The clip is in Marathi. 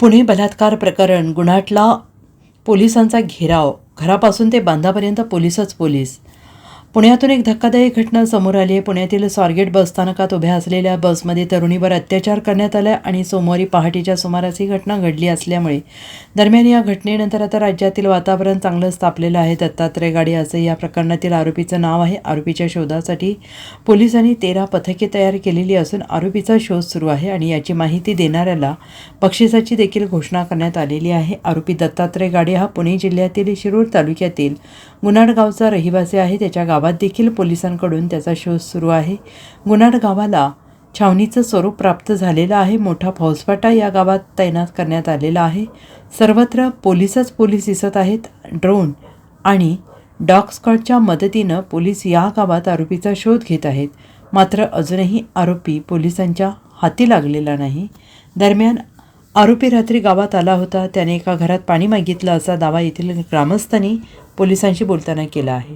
पुणे बलात्कार प्रकरण गुन्हाटला पोलिसांचा घेराव. घरापासून ते बांधापर्यंत पोलिसच पोलीस. पुण्यातून एक धक्कादायक घटना समोर आली आहे. पुण्यातील स्वारगेट बसस्थानकात उभ्या असलेल्या बसमध्ये तरुणीवर अत्याचार करण्यात आला आणि सोमवारी पहाटेच्या सुमारास ही घटना घडली असल्यामुळे. दरम्यान या घटनेनंतर आता राज्यातील वातावरण चांगलंच तापलेलं आहे. दत्तात्रय गाडी असं या प्रकरणातील आरोपीचं नाव आहे. आरोपीच्या शोधासाठी पोलिसांनी तेरा पथके तयार केलेली असून आरोपीचा शोध सुरू आहे आणि याची माहिती देणाऱ्याला बक्षिसाची देखील घोषणा करण्यात आलेली आहे. आरोपी दत्तात्रय गाडे हा पुणे जिल्ह्यातील शिरूर तालुक्यातील गुन्हाड गावचा रहिवासी आहे. त्याच्या गावात देखील पोलिसांकडून त्याचा शोध सुरू आहे. गुन्हाड गावाला छावणीचं स्वरूप प्राप्त झालेलं आहे. मोठा फौजफाटा या गावात तैनात करण्यात आलेला आहे. सर्वत्र पोलिसच पोलीस दिसत आहेत. ड्रोन आणि डॉग स्कॉटच्या मदतीनं पोलीस या गावात आरोपीचा शोध घेत आहेत. मात्र अजूनही आरोपी पोलिसांच्या हाती लागलेला नाही. दरम्यान आरोपी रात्री गावात आला होता. त्याने एका घरात पाणी मागितलं असा दावा येथील ग्रामस्थांनी पोलिसांशी बोलताना केला आहे.